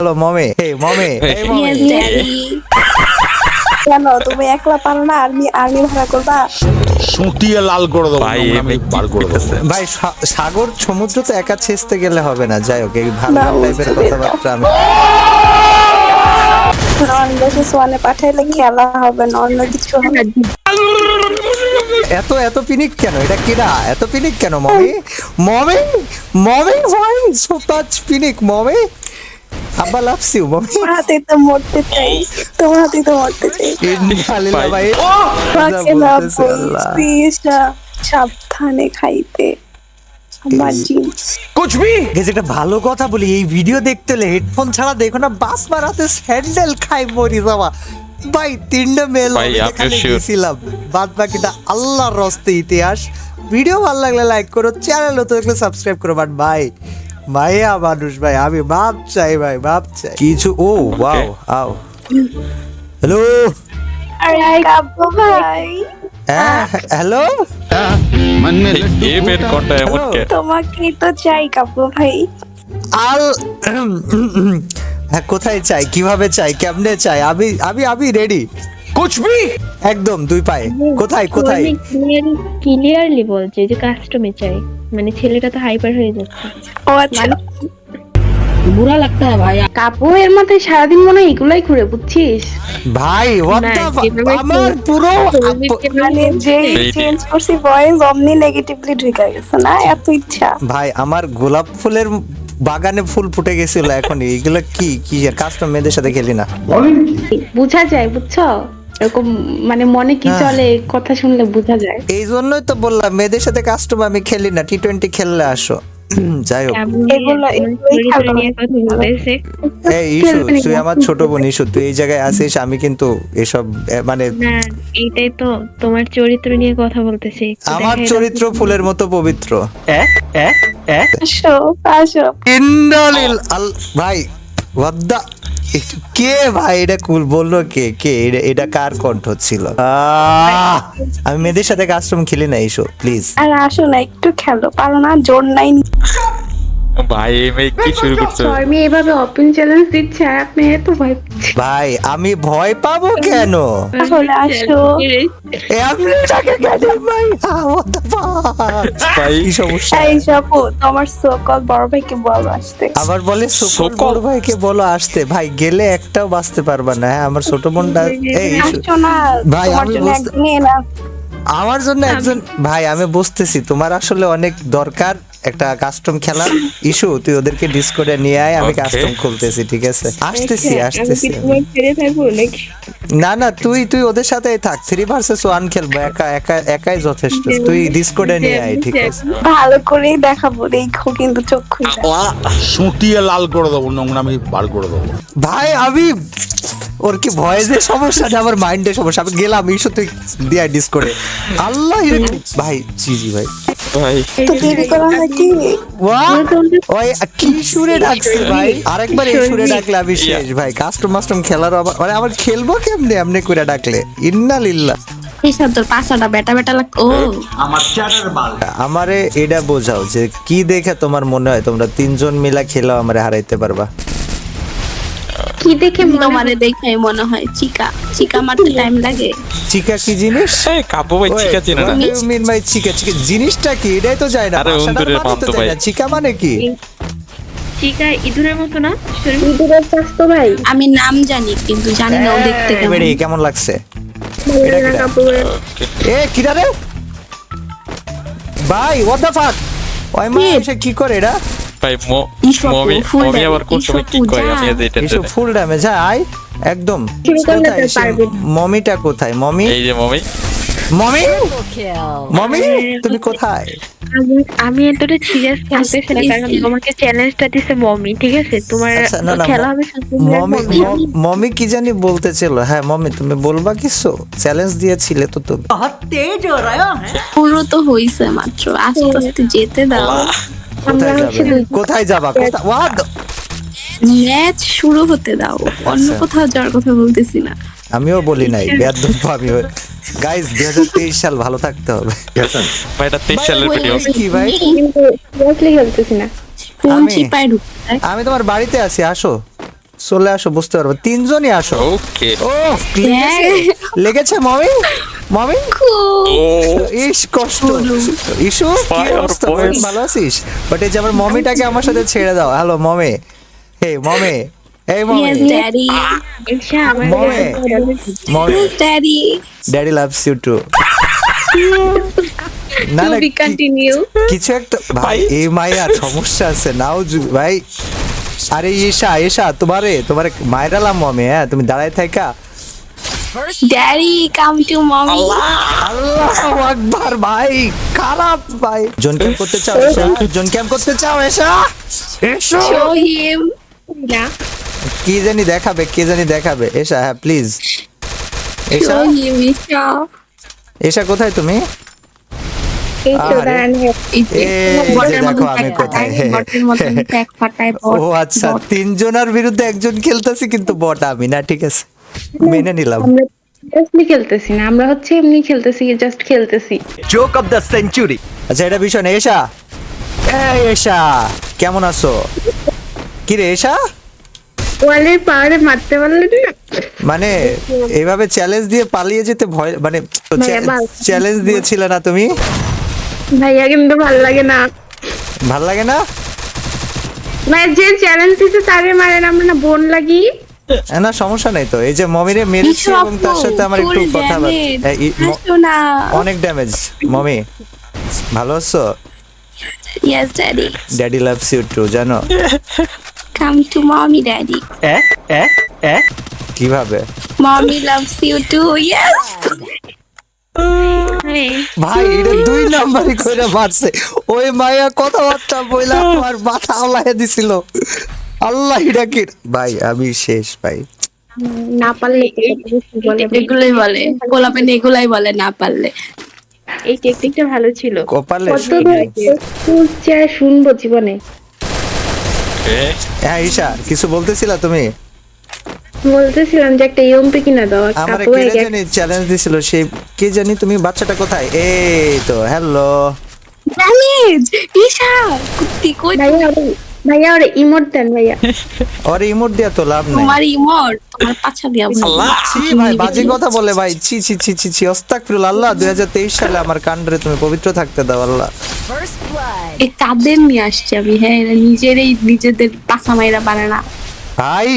Hello মমে। Hey মমে. কেন তুমি একলা পারো না আর্মি আর্মি ভাড়া করবা। সুটিয়ে লাল করে দেবো ভাই এমনি বার করে দেবো। ভাই সাগর সমুদ্র তো একা ছেঁচতে গেলে হবে না যাই হোক এই ভালো টাইপের কথাবার্তা আমি নন দেশে সোয়ানে পাঠাইলে খেলা হবে না অন্য কিছু হবে? এত এত পিনিক কেন? এটা কিরা এত পিনিক কেন মমি? মমি? মমি ভাই সো মাচ পিনিক মমি? আব্বা লাভস ইউ মমি তোমার হাতেই তো মরতে চাই তোমার হাতেই তো মরতে চাই। ভাই। সাবধানে খাইতে। জিন্স গেছে একটা ভালো কথা বলি এই ভিডিও দেখতে হলে হেডফোন ছাড়া দেখো না বাস মারাতে স্যান্ডেল খাই মরি যাওয়া। ভাই তিনটা মেল? গেছিলাম। বাদ বাকিটা আল্লাহর রস্তে ইতিহাস। ভিডিও ভালো লাগলে লাইক করো চ্যানেল তো দেখলে সাবস্ক্রাইব করো বাট ভাই মানুষ ভাই আমি মাপ চাই ভাই মাপ চাই। কিছু ও ওয়াও আও হ্যাঁ, হ্যালো? চাই হ্যাঁ, কোথায় চাই? কীভাবে চাই? কেমনে চাই? আমি আমি আমি রেডি একদম দুই পায়ে। কোথায় কোথায়? ক্লিয়ারলি বলছে যে কাস্টমে চাই। মানে ছেলেটা তো হাইপার হয়ে যাচ্ছে। ও আচ্ছা। মানে বুড়া লাগতা ভাই মাথায় সারাদিন মনে হয় এগুলাই ঘুরে বুঝছিস? ভাই হোয়াট দ্য আমার পুরো মানে, মানে যে চেঞ্জ করছি ভয়েস অমনি নেগেটিভলি ঢুকে গেছে না? এত ইচ্ছা। ভাই আমার গোলাপ ফুলের বাগানে ফুল ফুটে গেছিল এখন। এগুলো কি? কি কাস্টম মেয়েদের সাথে খেলি না। বুঝা যায় বুঝছ? এরকম মানে মনে কি। চলে কথা শুনলে বোঝা যায়। এই জন্যই তো বললাম মেয়েদের সাথে কাস্টম আমি খেলি না টি টোয়েন্টি খেললে আসো। যাই হোক। এই ইস্যু তুই আমার ছোট বোন ইস্যু তুই এই জায়গায় আসিস আমি কিন্তু এসব মানে এইটাই তো তোমার চরিত্র নিয়ে কথা বলতেছে আমার চরিত্র ফুলের মতো পবিত্র। আসো আসো। ইন্দালিল ভাই ওয়াদ্দা কে ভাই এটা কুল বলল কে? কে? এটা কার কণ্ঠ ছিল? আমি মেয়েদের সাথে কাস্টম খেলি না, এসো প্লিজ আর আসো না, একটু খেলো, পারো না, জোর নাই। ভাই এই মেয়ে কি শুরু করছ? এভাবে ওপেন চ্যালেঞ্জ দিচ্ছে আর আপনি এত ভয় ভাই আমি ভয় পাবো কেন? আসো। এ আপনি কেন ভাই? ভাই কি সমস্যা? এই সপু তোমার সকল বড় ভাইকে বলো আসতে। আবার বলে সকল? বড় ভাইকে বলো আসতে। ভাই গেলে একটাও বাঁচতে পারবা না। হ্যাঁ আমার ছোট বোনটা এই ভাই, আমি বুঝতে- না। আমার জন্য একজন ভাই আমি বুঝতেছি। তোমার আসলে অনেক দরকার। একটা কাস্টম খেলার ইস্যু তুই ওদেরকে ডিসকোডে নিয়ে আয় আমি কাস্টম খুলতেছি ঠিক আছে? আসতেছি আসতেছি। না না তুই তুই ওদের সাথেই থাক থ্রি ভার্সেস ওয়ান খেলব একা একা একাই যথেষ্ট। তুই ডিসকোডে নিয়ে আয় ঠিক আছে? ভালো করেই দেখাবো দেখো কিন্তু চোখ খুলে সুটিয়ে লাল করে দেবো নোংরামি বার করে দেবো। ভাই আমি ওর কি ভয়েসের সমস্যা না আমার মাইন্ডের সমস্যা? আমি গেলাম ইস্যু তুই দিয়া ডিসকোডে আল্লাহ ভাই জি জি ভাই। ভাই। তো দেরি করা হয় কি? ওই কি সুরে ডাকছে ভাই? আরেকবার এই সুরে ডাকলে আমি শেষ ভাই। কাস্টম মাস্টম খেলার মানে আবার খেলব কেমনে? এমনি করে ডাকলে। ইন্না ও। আমারে এটা বোঝাও যে কি দেখে তোমার মনে হয়? তোমরা তিনজন মিলা খেলেও আমারে হারাইতে পারবা। কি দেখে মনে দেখে মনে হয় চিকা চিকা মারতে টাইম লাগে। চিকা কি জিনিস? এই ভাই আছে না? মিন ভাই চিকা চিকা। জিনিসটা কি? এটাই তো যায় না আরে অন্তরের তো মাপ তো ভাই। চিকা মানে কি? চিকা ইঁদুরের মতো না? শরীর? ইঁদুরের স্বাস্থ্য ভাই। আমি নাম জানি কিন্তু জানি না ও দেখতে কেমন। কেমন লাগছে? এ কিরা রে? ভাই হোয়াট দ্য ফাক ওই মা কি? করে এটা ভাই মমি মমি আবার কোন সময় কি কয় আমি এটা ফুল ড্যামেজ হ্যাঁ একদম। মমিটা কোথায়? মমি? এই যে মমি। মমি? মমি তুমি কোথায়? আমি- আমি এতটা সিরিয়াস খেলতেছি না কারণ তোমাকে চ্যালেঞ্জটা দিছে মমি ঠিক আছে? তোমার না, না, খেলা হবে মমি। মমি। কি জানি বলতেছিল? হ্যাঁ মমি তুমি বলবা কিছু? চ্যালেঞ্জ দিয়েছিলে তো তুমি। পুরো তো হইছে মাত্র। আস্তে আস্তে যেতে দাও। কোথায় যাবে? কোথায় যাবা? কোথা- ম্যাচ শুরু হতে দাও। অন্য আচ্ছা। কোথাও যাওয়ার কথা বলতেছি না। আমিও বলি নাই বেয়াদব আমি গাইস দুই হাজার তেইশ সাল ভালো থাকতে হবে। ভাই এটা তেইশ সালের ভিডিও কি ভাই? কিন্তু সিরিয়াসলি খেলতেছি না। আমি- আমি তোমার বাড়িতে আছি আসো। চলে আসো বুঝতে পারব। তিনজনই আসো। ওকে ও লেগেছে লেগেছে মমি? মমি? ও। ইস কষ্ট। ইস্যু কি অবস্থা. ভালো আছিস? বাট এই যে আমার মমিটাকে আমার সাথে ছেড়ে দাও। হ্যালো মমে। হে মমে। এই মমে। Yes, daddy. ঈশা আমার মমে। মমে। Yes, daddy. Daddy loves you too না কিছু একটা ভাই এই মায়ের সমস্যা আছে। নাও জু- ভাই আরে ঈশা ঈশা তোমারে তোমারে মায়েরালাম মমি হ্যাঁ? তুমি দাঁড়ায় থাকা। Daddy, come to mommy. আল্লাহু আকবার ভাই। খারাপ ভাই। জন ক্যাম্প করতে চাও এসা। জন ক্যাম্প করতে চাও এসা। এসো। Show him. না। কি জানি দেখাবে কে জানি দেখাবে। এসা হ্যাঁ প্লিজ এসা? Show him, Isha. এসা কোথায় তুমি? এই তো আরে। দাঁড়ান এই যে দেখো আমি কোথায়। ও আচ্ছা তিনজনের বিরুদ্ধে একজন খেলতেছি কিন্তু বট আমি না ঠিক আছে। মেনে নিলাম। আমরা খেলতেছি না আমরা হচ্ছে এমনি খেলতেছি জাস্ট খেলতেছি। আচ্ছা এটা বিষয় না এসা এই এসা কেমন আছো? কি রে এসা ওয়ালের পাহাড়ে মারতে পারলে না? মানে এইভাবে চ্যালেঞ্জ দিয়ে পালিয়ে যেতে ভয় মানে। চ্যালেঞ্জ দিয়েছিল না তুমি? ভাইয়া কিন্তু ভালো লাগে না। ভালো লাগে না? ভাই যে চ্যালেঞ্জ দিতে তারে মারেন আমরা না বোন লাগি। না সমস্যা নাই তো। এই যে মমিরে মেরেছি এবং তার সাথে আমার একটু কথা অনেক ড্যামেজ মমি ভালো আছো? Yes, daddy. Daddy loves you too জানো? Come to mommy, daddy. কীভাবে? Mommy loves you too. Yes. ভাই এটা দুই নাম্বারই কইরা মারছে। ওই মায়া কথাবার্তা বইলা আমার মাথা আল্লাহ দিছিল। আল্লাহ কি ভাই আমি শেষ ভাই। না পারলে বলে? এগুলোই বলে। গোলাপেন এগুলাই বলে না পারলে। এই টেকনিকটা ভালো ছিল। কপালে শুনব জীবনে। হ্যাঁ ঈশা কিছু বলতেছিলা তুমি? বলতেছিলাম যে একটা ইয়ম্পি কিনা দাও। আমার কে জানি চ্যালেঞ্জ দিছিল সেই কে জানি তুমি বাচ্চাটা কোথায়? এই তো হ্যালো ড্যামেজ ঈশা কুত্তি কই ভাইয়া ওরে ইমোট দেন ভাইয়া। ওর ইমোট দিয়া তো লাভ নাই। তোমার ইমোট তোমার পাছা দিয়া বলো। ছি ভাই বাজে কথা বলে ভাই। ছি ছি ছি ছি ছি আল্লাহ 2023 সালে আমার কান্ডরে তুমি পবিত্র থাকতে দাও আল্লাহ। এই কাদের নিয়ে আসছি আমি? হ্যাঁ এরা নিজেরাই নিজেদের পাছা মাইরা পারে না। ভাই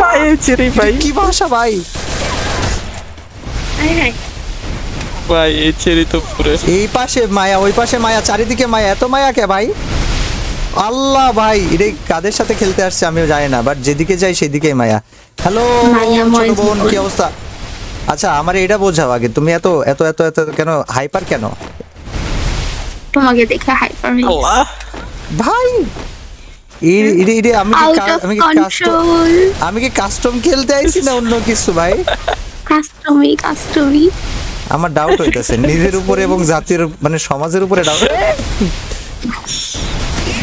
ভাই ছেড়ে ভাই। কি ভাষা ভাই? ভাই এই ছেড়ে তো পুরো। এই পাশে মায়া ওই পাশে মায়া চারিদিকে মায়া। এত মায়া কে ভাই? আল্লাহ ভাই এটা কাদের সাথে খেলতে আসছে আমিও জানি না বাট যেদিকে যাই সেদিকে মায়া। হ্যালো ছোট বোন কি অবস্থা? আচ্ছা আমার এটা বোঝাও আগে তুমি এত এত এত এত কেন হাইপার কেন? তোমাকে দেখে হাইপার ভাই আমি কি আউট আমি কি কাস্টম আমি কি কাস্টম খেলতে আইছি না অন্য কিছু ভাই? কাস্টমি কাস্টমি আমার ডাউট হইতাছে নিজের উপরে এবং জাতির মানে সমাজের উপরে ডাউট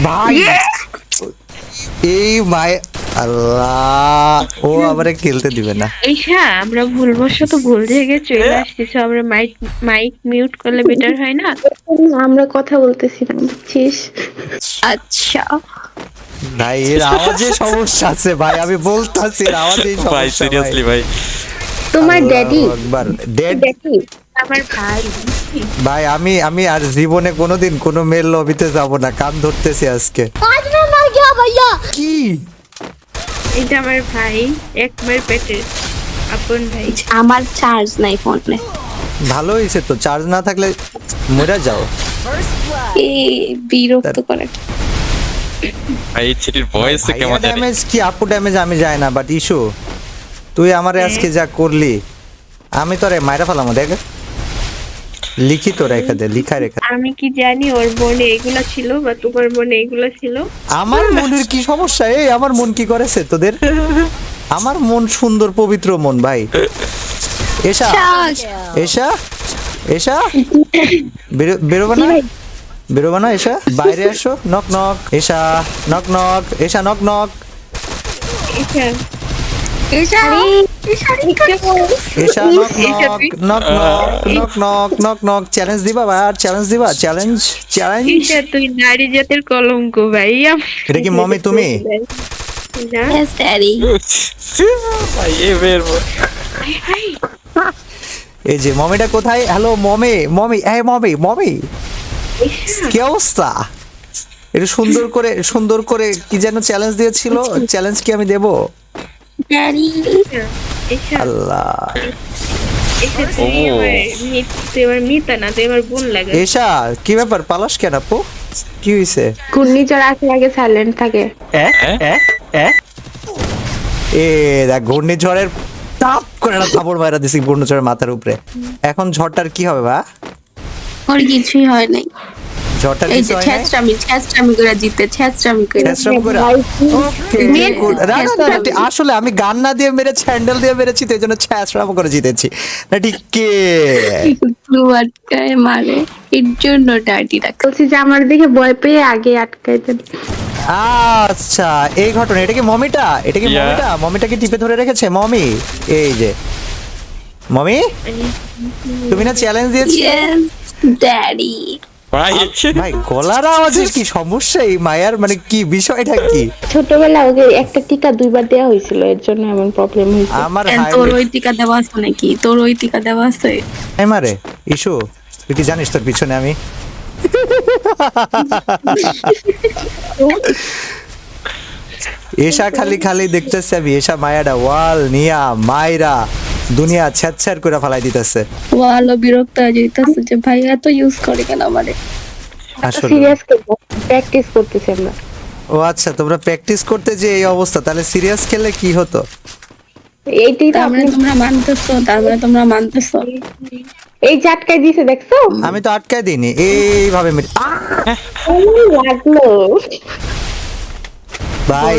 ভাই! এই মায় আল্লাহ! ও আমারে খেলতে দিবে না। ঈশা আমরা ভুলবশত ভুল জায়গায় চলে আসতেছি আমরা মাইক মাইক মিউট করলে বেটার হয় না? আমরা কথা বলতেছি না বুঝছিস? আচ্ছা। ভাই এর আওয়াজে সমস্যা আছে ভাই আমি বলতাছি এর আওয়াজেই ভাই সমস্যা সিরিয়াসলি ভাই। তোমার ড্যাডি একবার ডেড ড্যাডি আমার ভাই। ভাই আমি আমি আর জীবনে কোনোদিন কোনো মেল লবিতে যাব না কান ধরতেছি আজকে। কি? এটা আমার ভাই একবার পেটের আপন ভাই। আমার চার্জ নাই ফোনে ভালো হয়েছে তো চার্জ না থাকলে মরে যাও। এ বিরক্ত করে। ভাই এই ছেলের ভয়েস কেমন ড্যামেজ কি আপু ড্যামেজ আমি যাই না বাট ইস্যু তুই আমারে আজকে যা করলি আমি তোরে মাইরা ফেলাম দেখ। লিখিত রেখে দে লিখা রেখে। আমি কি জানি ওর মনে এগুলো ছিল বা তোমার মনে এগুলো ছিল? আমার মনের কি সমস্যা? এই আমার মন কি করেছে তোদের? আমার মন সুন্দর পবিত্র মন ভাই। এসা এসা এসা। বেরো- বেরোবে না? বেরোবে না এসা? বাইরে আসো knock knock Esha knock knock Esha knock knock Esha. এই যে মমিটা কোথায়? Hello mummy mummy mummy mummy. কি অবস্থা? এটা সুন্দর করে সুন্দর করে কি যেন চ্যালেঞ্জ দিয়েছিল? চ্যালেঞ্জ কি আমি দেবো? Daddy. আল্লাহ। এসা না কি ব্যাপার? পালাস কেন আপু? কি ঘূর্ণিঝড় আসলে আগে সাইলেন্ট থাকে। এ? দেখ ঘূর্ণিঝড়ের তাপ করে একটা থাপড় মারা দিছি ঘূর্ণিঝড়ের মাথার উপরে। এখন ঝড়টার কি হবে বা ওর কিছুই হয় নাই। এই যে করে জিতে করে করে আসলে আমি গান না দিয়ে মেরেছি হ্যান্ডেল দিয়ে মেরেছি তো এই জন্য ছ্যাঁচড়াম করে জিতেছি। না ঠিক কে? ব্লু আটকায় মারে। এর জন্য ডাডি রাখে বলছি যে আমার দিকে ভয় পেয়ে আগে আটকাই দেন। আচ্ছা এই ঘটনা এটা কি মমিটা? এটা কি মমিটা? মমিটা কি টিপে ধরে রেখেছে? মমি এই যে। মমি? তুমি না চ্যালেঞ্জ দিয়েছি ইয়েস ড্যাডি ভাই ভাই গলার আওয়াজের কি সমস্যা? এই মায়ার মানে কি বিষয়টা কি? ছোটবেলা ওকে একটা টিকা দুইবার দেওয়া হয়েছিল এর জন্য এমন প্রবলেম হয়েছে। আমার তোর ওই টিকা দেওয়া আছে নাকি? তোর ওই টিকা দেওয়া আছে? হাই ইস্যু তুই কি জানিস তোর পিছনে আমি? এসা খালি খালি দেখতেছে আমি এসা মায়াডা ওয়াল নিয়া মাইরা। দুনিয়া ছ্যাচ্ছার করে ফালাই দিতেছে। ভালো বিরক্ত হয়ে যেতেছে যে ভাই এত ইউজ করে কেন আমারে? আসলে। সিরিয়াস প্র্যাকটিস করতেছি আমরা। ও আচ্ছা তোমরা প্র্যাকটিস করতে যে এই অবস্থা তাহলে সিরিয়াস খেললে কি হতো? এইটাই তো মানে তোমরা মানতেছো তার মানে তোমরা মানতেছো। এই ঝাটকায় দিছে দেখছ? আমি তো আটকাই দিইনি এইভাবে! লাগল। ভাই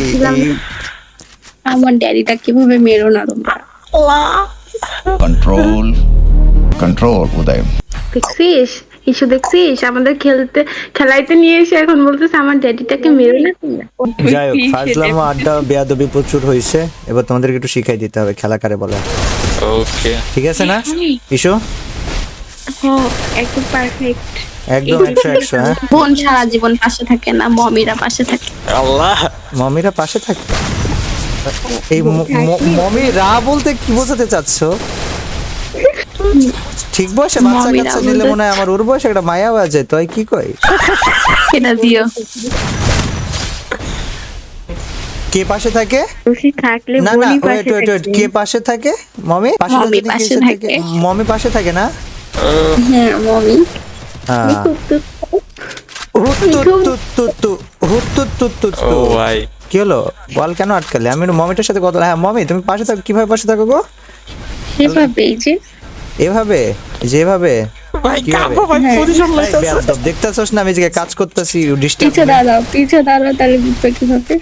আমার ড্যাডিটা কীভাবে মেরো না তোমরা? Control. Control uday. দেখছিস? ইস্যু দেখছিস? আমাদের খেলতে খেলাইতে নিয়ে এসে এখন বলতেছে আমার ড্যাডিটাকে মেরো না যাই হোক ফাজলামো আড্ডা বেয়াদবি প্রচুর হয়েছে এবার তোমাদেরকে একটু শিখাই দিতে হবে খেলা কারে বলে। ওকে ঠিক আছে না? ইস্যু হ্যাঁ একদম পারফেক্ট একদম একশো একশো হ্যাঁ? বোন সারা জীবন পাশে থাকে না মমিরা পাশে থাকে। আল্লাহ! মমিরা পাশে থাকে? এই মমি রা বলতে কি বোঝাতে চাচ্ছ ঠিক বয়সে বাচ্চা কাচ্চা নিলে মনে হয় আমার ওর বয়সে একটা মায়া হয়ে যায় তুই কি কই সেটা দিও কে পাশে থাকে থাকলে না না ওয়েট ওয়েট ওয়েট কে পাশে থাকে মমি পাশে মমি পাশে থাকে। মমি পাশে থাকে না হ্যাঁ মমি হ্যাঁ হুত্তু তু তু তু হুত্তু তু তু ও তু ভাই কি হলো? বল কেন আটকালে? আমি একটু মমিটার সাথে কথা হ্যাঁ মমি তুমি পাশে থাকো। কীভাবে পাশে থাকো গো? এভাবে এই যে। এভাবে? যেভাবে বেয়াদব দেখতেছস না আমি কাজ করতেছি পিছে দাঁড়াও পিছে দাঁড়াও তাহলে বুঝবে কীভাবে।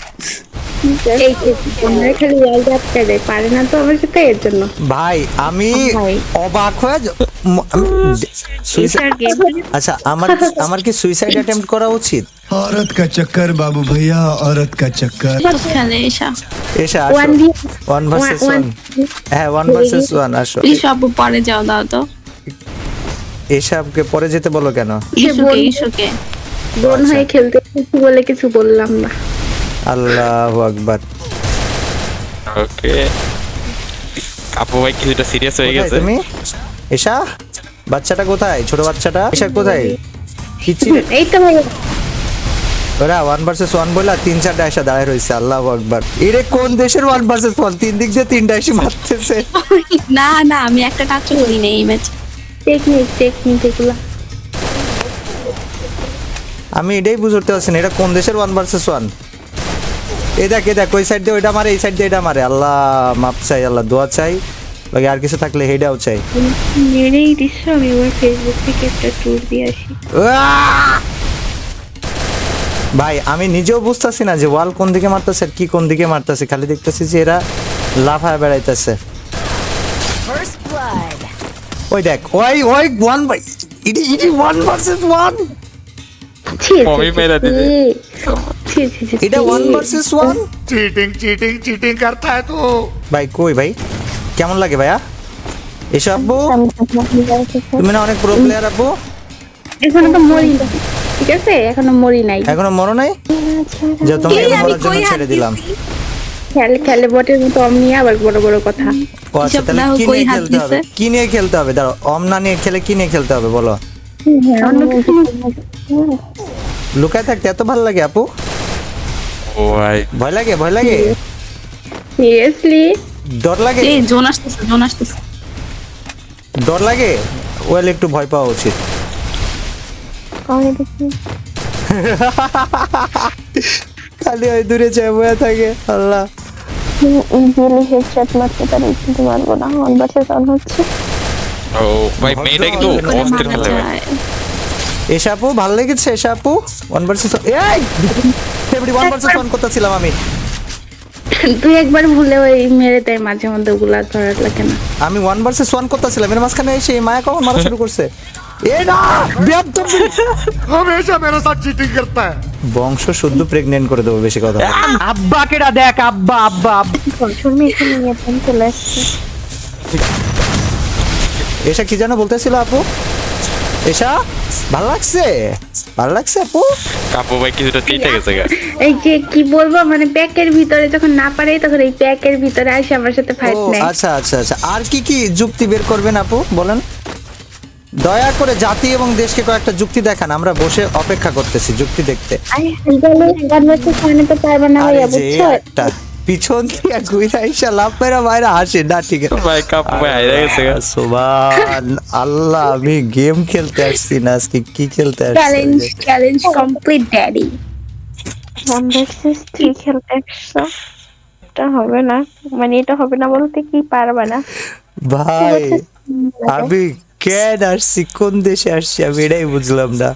এই যে আমরা খালি ওয়াল আটকায় দেয় পারে না তো আমার সাথে এর জন্য ভাই আমি ভাই। অবাক হয়ে য- ম- আমি দে- suicide- এটার game আচ্ছা আমার আমার কি সুইসাইড অ্যাটেম্প্ট করা উচিত औरत का चक्कर बाबू भैया औरत का चक्कर খেলে এসা এসে ওয়ান আসো দিয়ে ওয়ান ভার্সেস one- ওয়ান হ্যাঁ ওয়ান ভার্সেস ওয়ান আসো প্লিজ আপু পরে যাও দাও তো এসবকে পরে যেতে বলো কেন ইসুকে বোন- ইসুকে বোন হয়ে খেলতে এসেছি বলে কিছু বললাম না আল্লাহ আকবার। ওকে। আপু ভাই কিছুটা সিরিয়াস হয়ে গেছে? তুমি? এসা বাচ্চাটা কোথায়? ছোট বাচ্চাটা? এসা কোথায়? কিচ্ছি এই তো ভাই। ওরা ওয়ান ভার্সেস ওয়ান বলে তিন চারটা এসে দাঁড়ায় রয়েছে আল্লাহ আকবার। এরে কোন দেশের ওয়ান ভার্সেস ওয়ান তিন দিক দিয়ে তিনটা এসে মারতেছে। না না আমি একটা টাচ করি না এই ম্যাচ টেকনিক টেকনিক এগুলা। আমি এটাই বুঝতে পারছি না এটা কোন দেশের ওয়ান ভার্সেস ওয়ান এই দেখ এই দেখ ওই সাইড দিয়ে ওইটা মারে এই সাইড দিয়ে এটা মারে। আল্লাহ মাপ চাই আল্লাহ দোয়া চাই। বাকি আর কিছু থাকলে হেডাও চাই। মেরেই আমি আমার ফেসবুক থেকে একটা ট্যুর দিয়ে আসি। ভাই আমি নিজেও বুঝতেছি না যে ওয়াল কোন দিকে মারতেছে আর কি কোন দিকে মারতেছে। খালি দেখতেছি যে এরা লাফায় বেড়াইতেছে। ওই দেখ ওই ওই ওয়ান বাই ইডি ইডি ওয়ান ভার্সেস ওয়ান মেরা দিছে। এটা one versus one cheating cheating cheating করতা হ্যায় তো। ভাই কই ভাই? কেমন লাগে ভাইয়া? এসো আব্বু। তুমি না অনেক প্রো প্লেয়ার আব্বু। তো মরি ঠিক আছে? মরি নাই। মরো নাই? তোমাকে মরার জন্য ছেড়ে দিলাম। খেলে খেলে আবার বড় বড় কথা। আচ্ছা, কি নিয়ে খেলতে হবে? কি নিয়ে খেলতে হবে? অম না নিয়ে খেলে কি নিয়ে খেলতে হবে বলো? হ্যাঁ, লুকায় থাকতে এত ভালো লাগে আপু? ভয় লাগে ভয় লাগে? সিরিয়াসলি ডর লাগে? এই জোন আসতেছে জোন আসতেছে। ডর লাগে? ওয়েল একটু ভয় পাওয়া উচিত। খালি ওই দূরে যায় বয়ে থাকে। আল্লাহ। ইজিলি হেডশট মারতে পারি কিন্তু মারবো না। ওয়ান ভার্সেস ওয়ান হচ্ছে। ও ভাই মেয়েটা কিন্তু অস্থির খেলে এসা আপু ভালো লেগেছে এসা আপু? ওয়ান ভার্সেস এই! ফেব্রুয়ারি ওয়ান ভার্সেস ওয়ান করতেছিলাম আমি তুই একবার ভুলে ওই মেরে দেয় মাঝে মধ্যে ওগুলা ধরার লাগে না আমি ওয়ান ভার্সেস ওয়ান করতেছিলাম এর মাঝখানে এসে এই মায়া কখন মারা শুরু করছে এ না বেয়াদব! हमेशा मेरे साथ चीटिंग करता है বংশ শুদ্ধ প্রেগনেন্ট করে দেবো বেশি কথা বলে। আব্বা কেডা দেখ আব্বা আব্বা আব্বা শুনবি এখানে নিয়ে ফোন চলে আসছে এসা কি যেন বলতেছিল আপু এসা ভাল লাগছে ভালো লাগছে আপু? কাপু ভাই কিছুটা চেটে গেছে গা এই যে কি বলব মানে প্যাকের ভিতরে যখন না পারে তখন এই প্যাকের ভিতরে আসে আমার সাথে ফাইট নেয়। আচ্ছা আচ্ছা আচ্ছা। আর কি কি যুক্তি বের করবেন আপু বলেন? দয়া করে জাতি এবং দেশকে কয়েকটা যুক্তি দেখান আমরা বসে অপেক্ষা করতেছি যুক্তি দেখতে। পিছন দিয়ে ঘুরে আইসা লাভ মেরা বাইরে হাসে। না ঠিক আছে। ভাই কাপু হাইরা গেছে সুবহান আল্লাহ আমি গেম খেলতে আসছি না আজকে কি খেলতে আসছি? Challenge complete daddy one versus three খেলতে একশো এটা হবে না। মানে এটা হবে না বলতে কি পারবে না। ভাই আমি কেন আসছি? কোন দেশে আসছি? আমি এটাই বুঝলাম না।